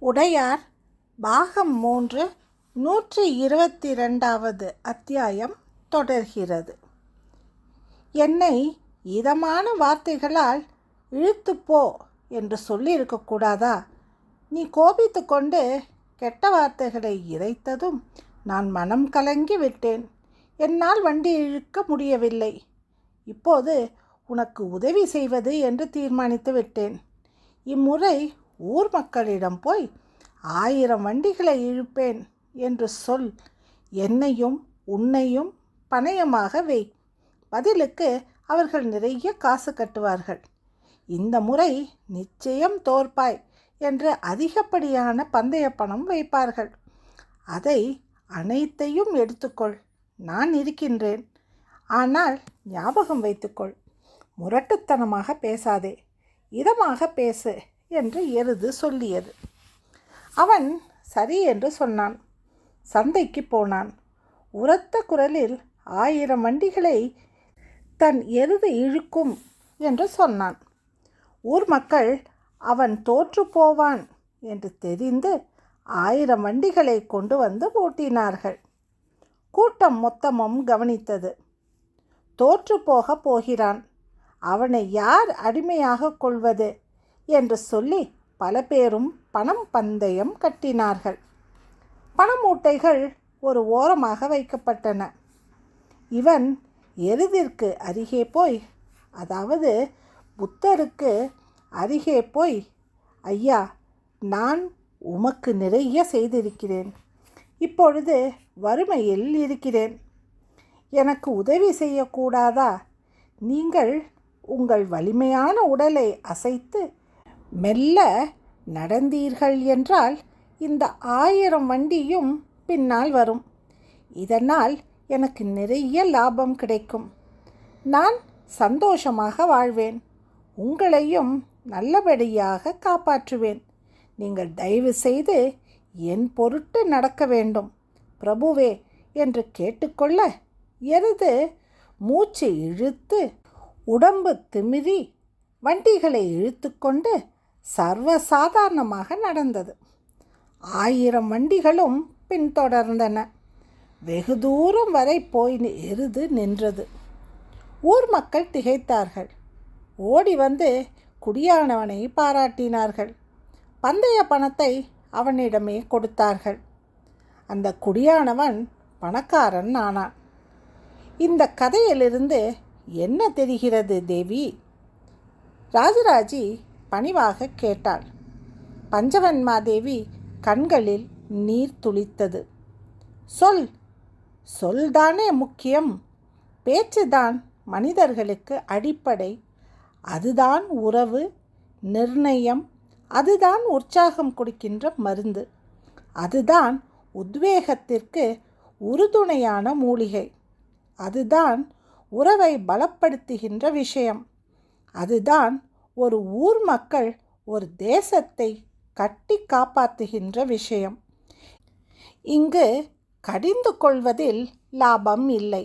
உடையார் பாகம் மூன்று நூற்றி இருபத்தி ரெண்டாவது அத்தியாயம் தொடர்கிறது. என்னை இதமான வார்த்தைகளால் இழுத்துப்போ என்று சொல்லியிருக்கக்கூடாதா நீ கோபித்து கொண்டு கெட்ட வார்த்தைகளை இறைத்ததும் நான் மனம் கலங்கி விட்டேன். என்னால் வண்டி இழுக்க முடியவில்லை. இப்போது உனக்கு உதவி செய்வது என்று தீர்மானித்து விட்டேன். இம்முறை ஊர் மக்களிடம் போய் ஆயிரம் வண்டிகளை இழுப்பேன் என்று சொல். என்னையும் உன்னையும் பணயமாக வை. பதிலுக்கு அவர்கள் நிறைய காசு கட்டுவார்கள். இந்த முறை நிச்சயம் தோற்பாய் என்று அதிகப்படியான பந்தய பணம் வைப்பார்கள். அதை அனைத்தையும் எடுத்துக்கொள். நான் இருக்கின்றேன். ஆனால் ஞாபகம் வைத்துக்கொள். முரட்டுத்தனமாக பேசாதே. இதமாக பேசு. என்று எருது சொல்லியது. அவன் சரி என்று சொன்னான். சந்தைக்கு போனான். உரத்த குரலில் ஆயிரம் வண்டிகளை தன் எருது இழுக்கும் என்று சொன்னான். ஊர் மக்கள் அவன் தோற்று போவான் என்று தெரிந்து ஆயிரம் வண்டிகளை கொண்டு வந்து ஓட்டினார்கள். கூட்டம் மொத்தமும் கவனித்தது. தோற்று போக போகிறான். அவனை யார் அடிமையாக கொள்வது? என்று சொல்லி பல பேரும் பணம் பந்தயம் கட்டினார்கள். பண மூட்டைகள் ஒரு ஓரமாக வைக்கப்பட்டன. இவன் எருதிற்கு அருகே போய் அதாவது புத்தருக்கு அருகே போய் ஐயா நான் உமக்கு நிறைய செய்திருக்கிறேன். இப்பொழுது வறுமையில் இருக்கிறேன். எனக்கு உதவி செய்யக்கூடாதா? நீங்கள் உங்கள் வலிமையான உடலை அசைத்து மெல்ல நடந்தீர்கள் என்றால் இந்த ஆயிரம் வண்டியும் பின்னால் வரும். இதனால் எனக்கு நிறைய லாபம் கிடைக்கும். நான் சந்தோஷமாக வாழ்வேன். உங்களையும் நல்லபடியாக காப்பாற்றுவேன். நீங்கள் தயவு செய்து என் பொருட்டு நடக்க வேண்டும். பிரபுவே என்று கேட்டுக்கொள்ள எருது மூச்சு இழுத்து உடம்பு திமிரி வண்டிகளை இழுத்துக்கொண்டு சர்வசாதாரணமாக நடந்தது. ஆயிரம் வண்டிகளும் பின்தொடர்ந்தன. வெகு தூரம் வரை போய் எருது நின்றது. ஊர் மக்கள் திகைத்தார்கள். ஓடி வந்து குடியானவனை பாராட்டினார்கள். பந்தய பணத்தை அவனிடமே கொடுத்தார்கள். அந்த குடியானவன் பணக்காரன் ஆனான். இந்த கதையிலிருந்து என்ன தெரிகிறது தேவி? ராஜராஜி பணிவாக கேட்டாள். பஞ்சவன்மாதேவி கண்களில் நீர் துளித்தது. சொல் சொல்தானே முக்கியம். பேச்சுதான் மனிதர்களுக்கு அடிப்படை. அதுதான் உறவு நிர்ணயம். அதுதான் உற்சாகம் கொடுக்கின்ற மருந்து. அதுதான் உத்வேகத்திற்கு உறுதுணையான மூலிகை. அதுதான் உறவை பலப்படுத்துகின்ற விஷயம். அதுதான் ஒரு ஊர் மக்கள் ஒரு தேசத்தை கட்டி காப்பாற்றுகின்ற விஷயம். இங்கு கடிந்து கொள்வதில் லாபம் இல்லை.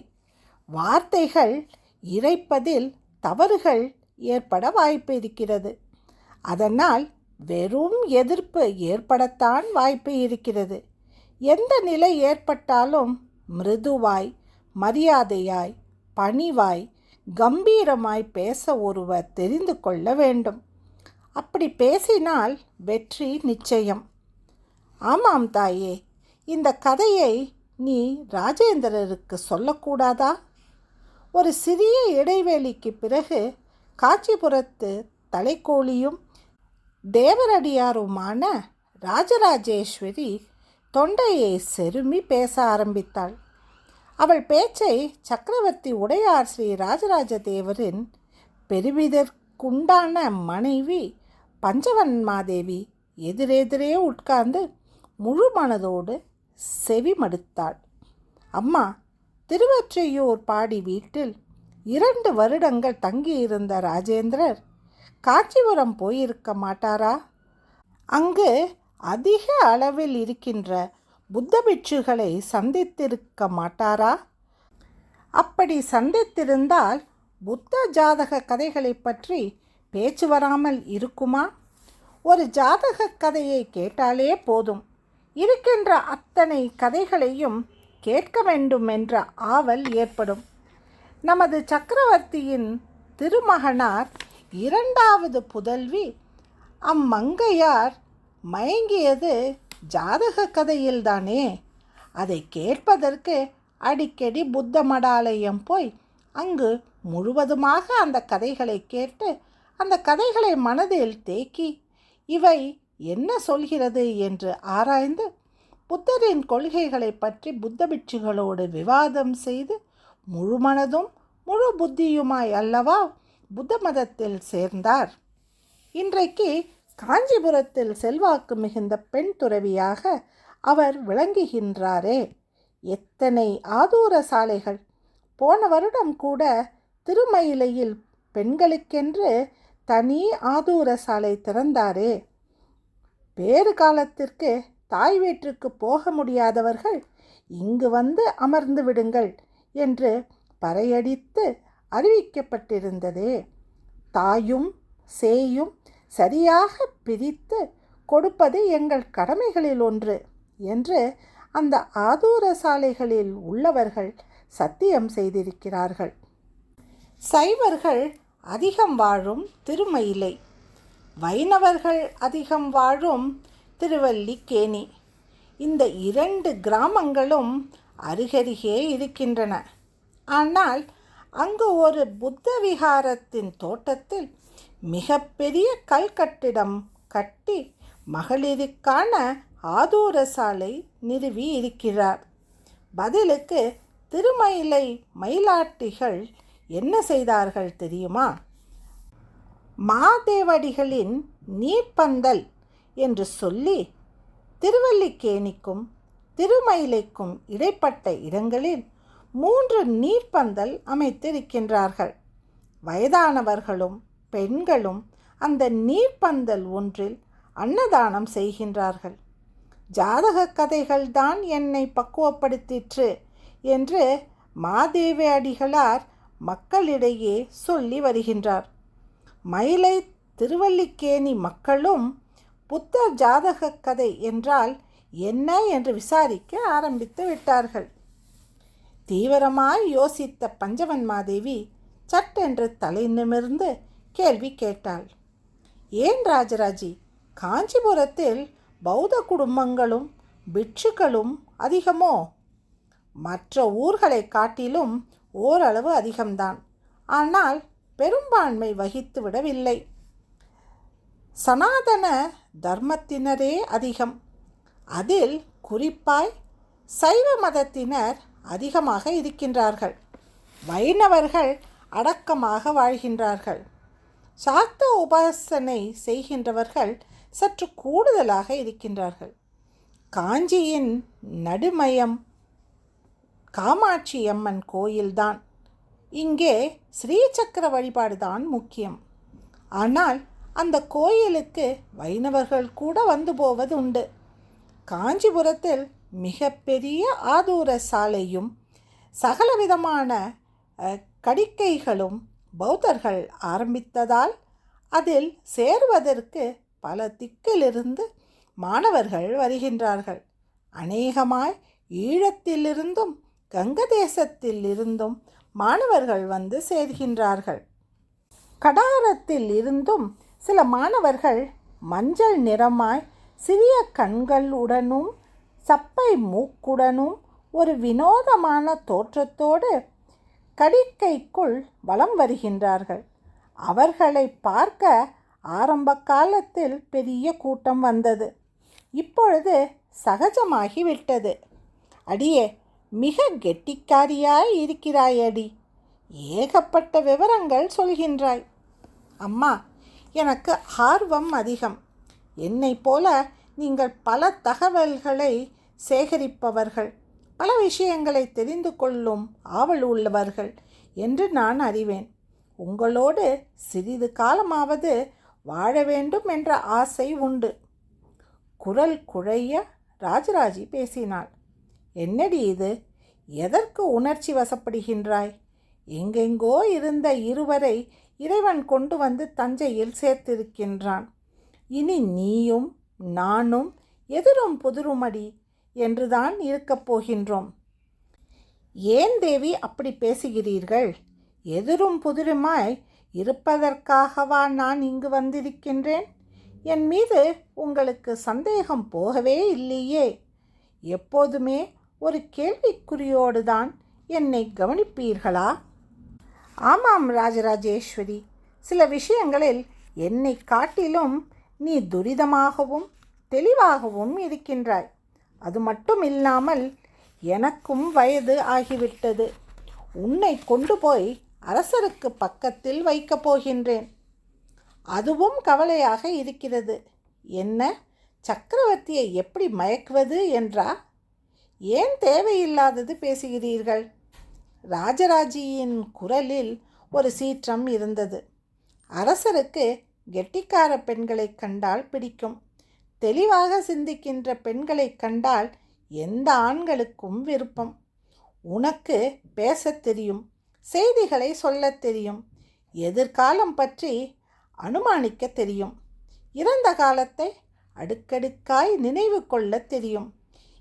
வார்த்தைகள் இறைப்பதில் தவறுகள் ஏற்பட வாய்ப்பு இருக்கிறது. அதனால் வெறும் எதிர்ப்பு ஏற்படத்தான் வாய்ப்பு இருக்கிறது. எந்த நிலை ஏற்பட்டாலும் மிருதுவாய் மரியாதையாய் பணிவாய் கம்பீரமாய் பேச ஒருவர் தெரிந்து கொள்ள வேண்டும். அப்படி பேசினால் வெற்றி நிச்சயம். ஆமாம் தாயே இந்த கதையை நீ ராஜேந்திரருக்கு சொல்லக்கூடாதா? ஒரு சிறிய இடைவேளிக்கு பிறகு காஞ்சிபுரத்து தலைக்கோழியும் தேவரடியாருமான ராஜராஜேஸ்வரி தொண்டையை செருமி பேச ஆரம்பித்தாள். அவள் பேச்சை சக்கரவர்த்தி உடையார் ஸ்ரீ ராஜராஜ தேவரின் பெருமிதற்குண்டான மனைவி பஞ்சவன்மாதேவி எதிரெதிரே உட்கார்ந்து முழு மனதோடு செவி மடுத்தாள் அம்மா திருவொற்றையூர் பாடி வீட்டில் இரண்டு வருடங்கள் தங்கியிருந்த ராஜேந்திரர் காஞ்சிபுரம் போயிருக்க மாட்டாரா? அங்கு அதிக அளவில் இருக்கின்ற புத்த பிட்சுகளை சந்தித்திருக்க மாட்டாரா? அப்படி சந்தித்திருந்தால் புத்த ஜாதக கதைகளை பற்றி பேச்சு வராமல் இருக்குமா? ஒரு ஜாதக கதையை கேட்டாலே போதும். இருக்கின்ற அத்தனை கதைகளையும் கேட்க வேண்டும் என்ற ஆவல் ஏற்படும். நமது சக்கரவர்த்தியின் திருமகனார் இரண்டாவது புதல்வி அம்மங்கையார் மயங்கியது ஜாதக கதையில்தானே அதை கேட்பதற்கு அடிக்கடி புத்த மடாலயம் போய் அங்கு முழுவதுமாக அந்த கதைகளை கேட்டு அந்த கதைகளை மனதில் தேக்கி இவை என்ன சொல்கிறது? என்று ஆராய்ந்து புத்தரின் கொள்கைகளை பற்றி புத்த பிட்சுகளோடு விவாதம் செய்து முழு மனதும் முழு புத்தியுமாய் அல்லவா புத்த மதத்தில் சேர்ந்தார்? இன்றைக்கு காஞ்சிபுரத்தில் செல்வாக்கு மிகுந்த பெண் துறவியாக அவர் விளங்குகின்றாரே. எத்தனை ஆதூர சாலைகள். போன வருடம் கூட திருமயிலையில் பெண்களுக்கென்று தனி ஆதூர சாலை திறந்தாரே. வேறு காலத்திற்கு தாய் வீட்டிற்கு போக முடியாதவர்கள் இங்கு வந்து அமர்ந்து விடுங்கள் என்று பறையடித்து அறிவிக்கப்பட்டிருந்ததே. தாயும் சேயும் சரியாக பிரித்து கொடுப்பது எங்கள் கடமைகளில் ஒன்று என்று அந்த ஆதூர சாலைகளில் உள்ளவர்கள் சத்தியம் செய்திருக்கிறார்கள். சைவர்கள் அதிகம் வாழும் திருமயிலை வைணவர்கள் அதிகம் வாழும் திருவல்லிக்கேணி. இந்த இரண்டு கிராமங்களும் அருகருகே இருக்கின்றன. ஆனால் அங்கு ஒரு புத்த விகாரத்தின் தோட்டத்தில் மிகப்பெரிய கல் கட்டிடம் கட்டி மகளிருக்கான ஆதூர சாலை நிறுவி இருக்கிறார். பதிலுக்கு திருமயிலை மயிலாட்டிகள் என்ன செய்தார்கள் தெரியுமா? மாதேவடிகளின் நீர்ப்பந்தல் என்று சொல்லி திருவல்லிக்கேணிக்கும் திருமயிலைக்கும் இடைப்பட்ட இடங்களில் மூன்று நீர்ப்பந்தல் அமைத்திருக்கின்றார்கள். வயதானவர்களும் பெண்களும் அந்த நீர்ப்பந்தல் ஒன்றில் அன்னதானம் செய்கின்றார்கள். ஜாதக கதைகள் தான் என்னை பக்குவப்படுத்திற்று என்று மாதேவி அடிகளார் மக்களிடையே சொல்லி வருகின்றார். மயிலை திருவல்லிக்கேணி மக்களும் புத்தர் ஜாதக கதை என்றால் என்ன என்று விசாரிக்க ஆரம்பித்து விட்டார்கள். தீவிரமாய் யோசித்த பஞ்சவன் மாதேவி சட்டென்று தலை நிமிர்ந்து கேள்வி கேட்டாள். ஏன் ராஜராஜி? காஞ்சிபுரத்தில் பௌத்த குடும்பங்களும் பிட்சுக்களும் அதிகமோ? மற்ற ஊர்களை காட்டிலும் ஓரளவு அதிகம்தான். ஆனால் பெரும்பான்மை வகித்து விடவில்லை. சனாதன தர்மத்தினரே அதிகம். அதில் குறிப்பாய் சைவ மதத்தினர் அதிகமாக இருக்கின்றார்கள். வைணவர்கள் அடக்கமாக வாழ்கின்றார்கள். சாத்த உபாசனை செய்கின்றவர்கள் சற்று கூடுதலாக இருக்கின்றார்கள். காஞ்சியின் நடுமயம் காமாட்சி அம்மன் கோயில்தான். இங்கே ஸ்ரீசக்கர வழிபாடு தான் முக்கியம். ஆனால் அந்த கோயிலுக்கு வைணவர்கள் கூட வந்து போவது உண்டு காஞ்சிபுரத்தில் மிகப்பெரிய ஆதூர சாலையும் சகலவிதமான கடிக்கைகளும் பௌத்தர்கள் ஆரம்பித்ததால் அதில் சேருவதற்கு பல திக்கிலிருந்து மாணவர்கள் வருகின்றார்கள். அநேகமாய் ஈழத்திலிருந்தும் கங்கதேசத்தில் இருந்தும் மாணவர்கள் வந்து சேர்கின்றார்கள். கடாரத்தில் இருந்தும் சில மாணவர்கள் மஞ்சள் நிறமாய் சிறிய கண்களுடனும் சப்பை மூக்குடனும் ஒரு வினோதமான தோற்றத்தோடு கடிக்கைக்குள் வலம் வருகின்றார்கள். அவர்களை பார்க்க ஆரம்ப காலத்தில் பெரிய கூட்டம் வந்தது. இப்பொழுது சகஜமாகிவிட்டது. அடியே மிக கெட்டிக்காரியாய் இருக்கிறாயடி ஏகப்பட்ட விவரங்கள் சொல்கின்றாய். அம்மா எனக்கு ஆர்வம் அதிகம். என்னை போல நீங்கள் பல தகவல்களை சேகரிப்பவர்கள். பல விஷயங்களை தெரிந்து கொள்ளும் ஆவல் உள்ளவர்கள் என்று நான் அறிவேன். உங்களோடு சிறிது காலமாவது வாழ வேண்டும் என்ற ஆசை உண்டு. குரல் குழைய ராஜராஜி பேசினாள். என்னடி இது? எதற்கு உணர்ச்சி வசப்படுகின்றாய்? எங்கெங்கோ இருந்த இருவரை இறைவன் கொண்டு வந்து தஞ்சையில் சேர்த்திருக்கின்றான். இனி நீயும் நானும் எதிரும் புதிருமடி. என்றுதான் இருக்கப் போகின்றோம். ஏன் தேவி அப்படி பேசுகிறீர்கள்? எதிரும் புதிருமாய் இருப்பதற்காகவா நான் இங்கு வந்திருக்கின்றேன்? என் மீது உங்களுக்கு சந்தேகம் போகவே இல்லையே. எப்போதுமே ஒரு கேள்விக்குறியோடு தான் என்னை கவனிப்பீர்களா? ஆமாம் ராஜராஜேஸ்வரி சில விஷயங்களில் என்னை காட்டிலும் நீ துரிதமாகவும் தெளிவாகவும் இருக்கின்றாய். அது மட்டும் இல்லாமல் எனக்கும் வயது ஆகிவிட்டது. உன்னை கொண்டு போய் அரசருக்கு பக்கத்தில் வைக்கப் போகின்றேன். அதுவும் கவலையாக இருக்கிறது. என்ன? சக்கரவர்த்தியை எப்படி மயக்குவது என்றா? ஏன் தேவையில்லாதது பேசுகிறீர்கள்? ராஜராஜியின் குரலில் ஒரு சீற்றம் இருந்தது. அரசருக்கு கெட்டிக்கார பெண்களை கண்டால் பிடிக்கும். தெளிவாக சிந்திக்கின்ற பெண்களை கண்டால் எந்த ஆண்களுக்கும் விருப்பம். உனக்கு பேசத் தெரியும் செய்திகளை சொல்லத் தெரியும் எதிர்காலம் பற்றி அனுமானிக்க தெரியும் இறந்த காலத்தை அடுக்கடுக்காய் நினைவு கொள்ள தெரியும்.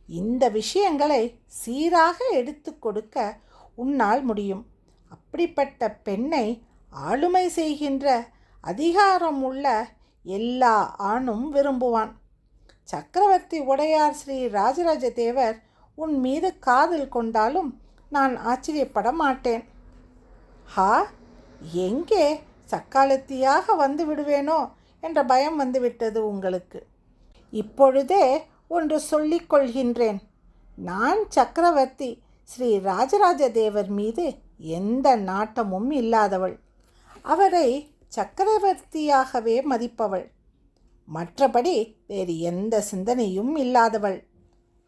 இந்த விஷயங்களை சீராக எடுத்து கொடுக்க உன்னால் முடியும். அப்படிப்பட்ட பெண்ணை ஆளுமை செய்கின்ற அதிகாரம் உள்ள எல்லா ஆணும் விரும்புவான். சக்கரவர்த்தி உடையார் ஸ்ரீ ராஜராஜ தேவர் உன் மீது காதல் கொண்டாலும் நான் ஆச்சரியப்பட மாட்டேன். ஹா எங்கே சக்காலத்தியாக வந்து விடுவேனோ என்ற பயம் வந்துவிட்டது உங்களுக்கு. இப்பொழுதே ஒன்று சொல்லிக் கொள்கின்றேன். நான் சக்கரவர்த்தி ஸ்ரீ ராஜராஜ தேவர் மீது எந்த நாட்டமும் இல்லாதவள். அவரை சக்கரவர்த்தியாகவே மதிப்பவள். மற்றபடி வேறு எந்த சிந்தனையும் இல்லாதவள்.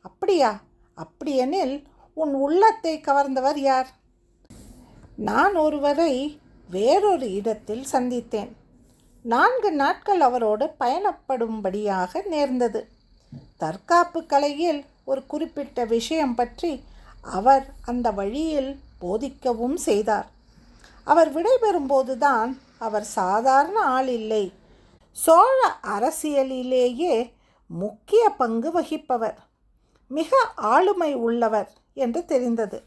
அப்படியா? அப்படியெனில் உன் உள்ளத்தை கவர்ந்தவர் யார்? நான் ஒருவரை வேறொரு இடத்தில் சந்தித்தேன். நான்கு நாட்கள் அவரோடு பயணப்படும்படியாக நேர்ந்தது. தற்காப்பு கலையில் ஒரு குறிப்பிட்ட விஷயம் பற்றி அவர் அந்த வழியில் போதிக்கவும் செய்தார். அவர் விடைபெறும்போதுதான் அவர் சாதாரண ஆள் இல்லை. சோழ அரசியலிலேயே முக்கிய பங்கு வகிப்பவர் மிக ஆளுமை உள்ளவர் என்று தெரிந்தது.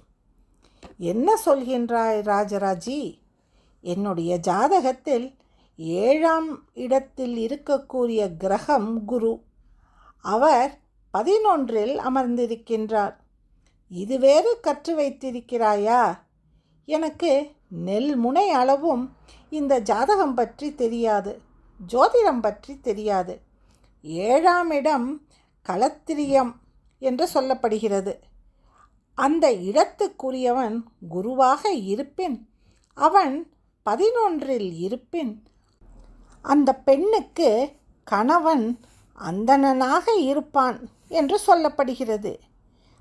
என்ன சொல்கின்றாய் ராஜராஜி? என்னுடைய ஜாதகத்தில் ஏழாம் இடத்தில் இருக்கக்கூடிய கிரகம் குரு. அவர் பதினொன்றில் அமர்ந்திருக்கின்றார். இது வேறு கற்று வைத்திருக்கிறாயா? எனக்கு நெல் முனை அளவும் இந்த ஜாதகம் பற்றி தெரியாது. ஜோதிடம் பற்றி தெரியாது. ஏழாம் இடம் களத்திரியம் என்று சொல்லப்படுகிறது. அந்த இடத்துக்குரியவன் குருவாக இருப்பின் அவன் பதினொன்றில் இருப்பின் அந்த பெண்ணுக்கு கணவன் அந்தணனாக இருப்பான் என்று சொல்லப்படுகிறது.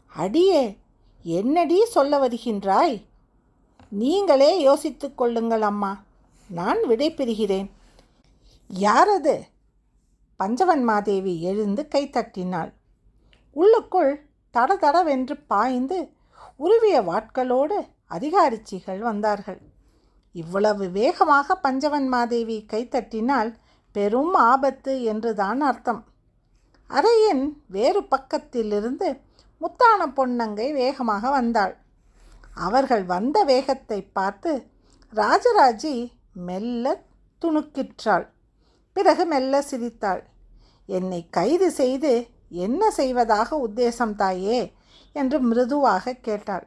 அடியே என்னடி சொல்ல வருகின்றாய்? நீங்களே யோசித்து கொள்ளுங்கள் அம்மா. நான் விடைபெறுகிறேன் யார் அது பஞ்சவன்மாதேவி எழுந்து கைத்தட்டினாள் உள்ளுக்குள் தட தடவென்று பாய்ந்து உருவிய வாட்களோடு அதிகாரிச்சிகள் வந்தார்கள். இவ்வளவு வேகமாக பஞ்சவன்மாதேவி கைத்தட்டினால் பெரும் ஆபத்து என்றுதான் அர்த்தம். அறையின் வேறு பக்கத்திலிருந்து முத்தான பொன்னங்கை வேகமாக வந்தாள். அவர்கள் வந்த வேகத்தை பார்த்து ராஜராஜி மெல்ல துணுக்கிற்றாள். பிறகு மெல்ல சிரித்தாள். என்னை கைது செய்து என்ன செய்வதாக உத்தேசம் தாயே? என்று மிருதுவாக கேட்டாள்.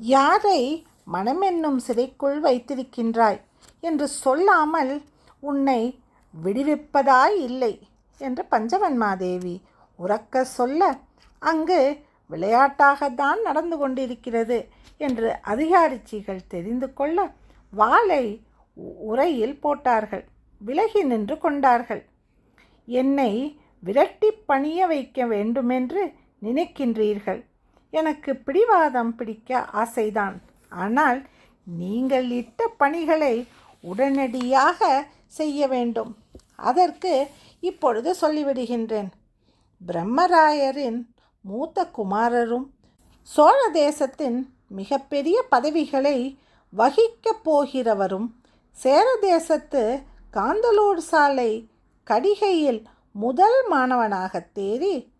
யாரை மனமென்னும் சிறைக்குள் வைத்திருக்கின்றாய் என்று சொல்லாமல் உன்னை விடுவிப்பதாய் இல்லை என்று பஞ்சவன்மாதேவி உறக்க சொல்ல அங்கு விளையாட்டாகத்தான் நடந்து கொண்டிருக்கிறது என்று அதிகாரிச்சிகள் தெரிந்து கொள்ள வாளை உரையில் போட்டார்கள். விலகி நின்று கொண்டார்கள். என்னை விரட்டி பணிய வைக்க வேண்டுமென்று நினைக்கின்றீர்கள். எனக்கு பிடிவாதம் பிடிக்க ஆசைதான். ஆனால் நீங்கள் இட்ட பணிகளை உடனடியாக செய்ய வேண்டும். அதற்கு இப்பொழுது சொல்லிவிடுகின்றேன். பிரம்மராயரின் மூத்த குமாரரும் சோழ தேசத்தின் மிகப்பெரிய பதவிகளை வகிக்கப் போகிறவரும் சேர தேசத்து காந்தலூர் சாலை கடிகையில் முதல் மாணவனாக தேறி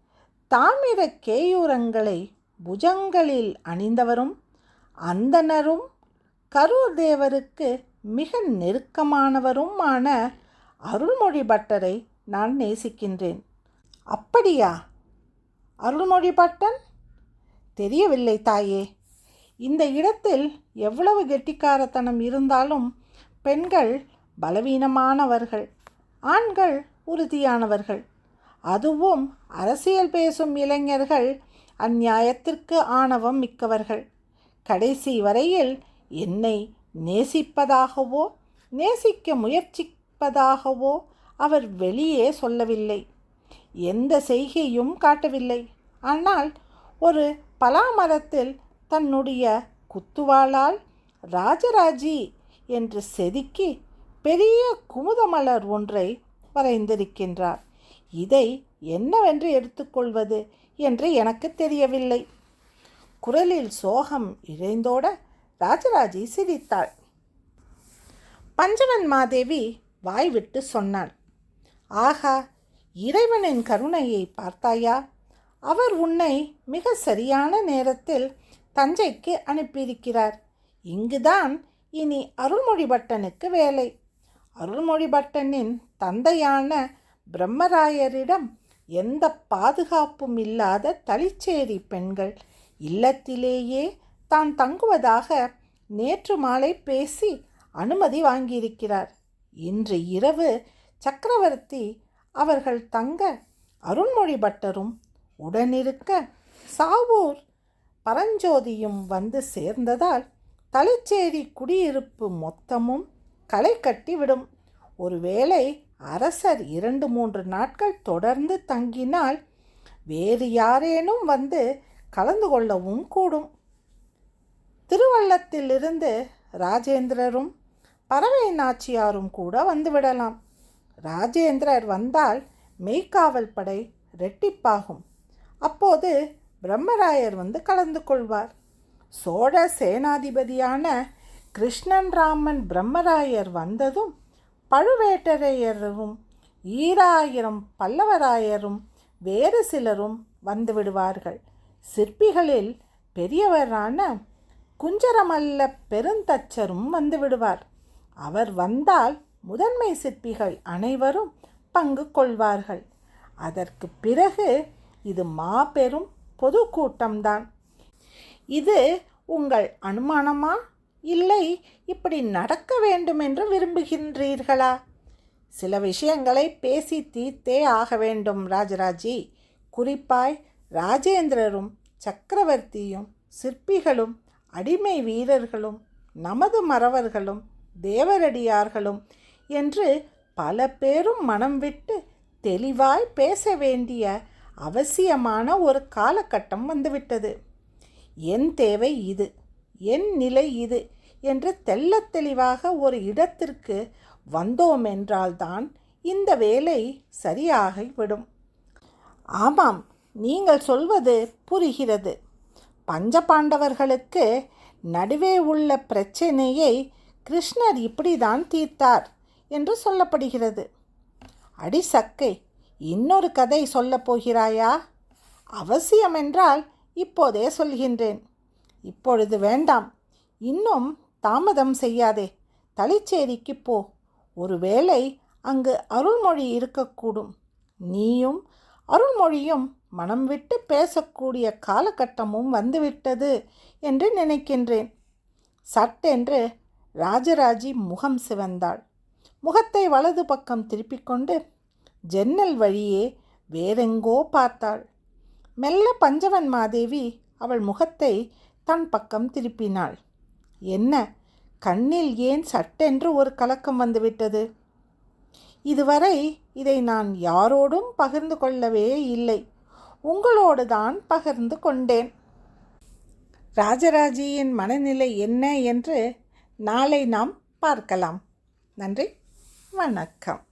தாமிர கேயூரங்களை புஜங்களில் அணிந்தவரும் அந்தணரும் கரூர் தேவருக்கு மிக நெருக்கமானவருமான அருள்மொழி பட்டரை நான் நேசிக்கின்றேன். அப்படியா? அருள்மொழி பட்டன் தெரியவில்லை தாயே. இந்த இடத்தில் எவ்வளவு கெட்டிக்காரத்தனம் இருந்தாலும் பெண்கள் பலவீனமானவர்கள். ஆண்கள் உறுதியானவர்கள். அதுவும் அரசியல் பேசும் இளைஞர்கள் அந்நியாயத்திற்கு ஆணவம் மிக்கவர்கள். கடைசி வரையில் என்னை நேசிப்பதாகவோ நேசிக்க முயற்சிப்பதாகவோ அவர் வெளியே சொல்லவில்லை. எந்த செய்கையும் காட்டவில்லை. ஆனால் ஒரு பலாமரத்தில் தன்னுடைய குத்துவாளால் ராஜராஜி என்று செதுக்கி பெரிய குமுதமலர் ஒன்றை வரைந்திருக்கின்றார். இதை என்னவென்று எடுத்துக்கொள்வது என்று எனக்கு தெரியவில்லை. குரலில் சோகம் இழைந்தோட ராஜராஜி சிரித்தாள். பஞ்சவன் மாதேவி வாய்விட்டு சொன்னாள் ஆகா இறைவனின் கருணையை பார்த்தாயா? அவர் உன்னை மிக சரியான நேரத்தில் தஞ்சைக்கு அனுப்பியிருக்கிறார். இங்குதான் இனி அருள்மொழிபட்டனுக்கு வேலை. அருள்மொழிபட்டனின் தந்தையான பிரம்மராயரிடம் எந்த பாதுகாப்பும் இல்லாத தளிச்சேரி பெண்கள் இல்லத்திலேயே தான் தங்குவதாக நேற்று மாலை பேசி அனுமதி வாங்கியிருக்கிறார். இன்று இரவு சக்கரவர்த்தி அவர்கள் தங்க அருண்மொழி பட்டரும் உடனிருக்க சாவூர் பரஞ்சோதியும் வந்து சேர்ந்ததால் தலைச்சேரி குடியிருப்பு மொத்தமும் களை கட்டிவிடும் ஒருவேளை அரசர் இரண்டு மூன்று நாட்கள் தொடர்ந்து தங்கினால் வேறு யாரேனும் வந்து கலந்து கொள்ளவும் கூடும். திருவள்ளத்திலிருந்து ராஜேந்திரரும் பறவை நாச்சியாரும் கூட வந்துவிடலாம் ராஜேந்திரர் வந்தால் மெய்க்காவல் படை ரெட்டிப்பாகும் அப்போது பிரம்மராயர் வந்து கலந்து கொள்வார். சோழ சேனாதிபதியான கிருஷ்ணன் ராமன் பிரம்மராயர் வந்ததும் பழுவேட்டரையரும் ஈராயிரம் பல்லவராயரும் வேறு சிலரும் வந்துவிடுவார்கள் சிற்பிகளில் பெரியவரான குஞ்சரமல்ல பெருந்தச்சரும் வந்துவிடுவார் அவர் வந்தால் முதன்மை சிற்பிகள் அனைவரும் பங்கு கொள்வார்கள். அதற்கு பிறகு இது மாபெரும் பொதுக்கூட்டம்தான். இது உங்கள் அனுமானமா? இல்லை இப்படி நடக்க வேண்டும் என்று விரும்புகின்றீர்களா? சில விஷயங்களை பேசி தீர்த்தே ஆக வேண்டும் ராஜராஜி. குறிப்பாய் ராஜேந்திரரும் சக்கரவர்த்தியும் சிற்பிகளும் அடிமை வீரர்களும் நமது மறவர்களும் தேவரடியார்களும் என்று பல பேரும் மனம் விட்டு தெளிவாய் பேச வேண்டிய அவசியமான ஒரு காலகட்டம் வந்துவிட்டது. என் தேவை இது என் நிலை இது என்று தெள்ளத் தெளிவாக ஒரு இடத்திற்கு வந்தோமென்றால்தான் இந்த வேலை சரியாகிவிடும். ஆமாம் நீங்கள் சொல்வது புரிகிறது. பஞ்சபாண்டவர்களுக்கு நடுவே உள்ள பிரச்சனையை கிருஷ்ணர் இப்படிதான் தீர்த்தார் என்று சொல்லப்படுகிறது. அடி சக்கை இன்னொரு கதை சொல்லப் போகிறாயா? அவசியமென்றால் இப்போதே சொல்கின்றேன். இப்பொழுது வேண்டாம் இன்னும் தாமதம் செய்யாதே. தளிச்சேரிக்கு போ. ஒருவேளை அங்கு அருள்மொழி இருக்கக்கூடும். நீயும் அருள்மொழியும் மனம் விட்டு பேசக்கூடிய காலகட்டமும் வந்துவிட்டது என்று நினைக்கின்றேன். சட்டென்று ராஜராஜி முகம் சிவந்தாள். முகத்தை வலது பக்கம் திருப்பிக் கொண்டு ஜன்னல் வழியே வேறெங்கோ பார்த்தாள். மெல்ல பஞ்சவன் மாதேவி அவள் முகத்தை தன் பக்கம் திருப்பினாள். என்ன? கண்ணில் ஏன் சட்டென்று ஒரு கலக்கம் வந்துவிட்டது? இதுவரை இதை நான் யாரோடும் பகிர்ந்து கொள்ளவே இல்லை. உங்களோடு தான் பகிர்ந்து கொண்டேன். ராஜராஜியின் மனநிலை என்ன என்று நாளை நாம் பார்க்கலாம். நன்றி. வணக்கம்.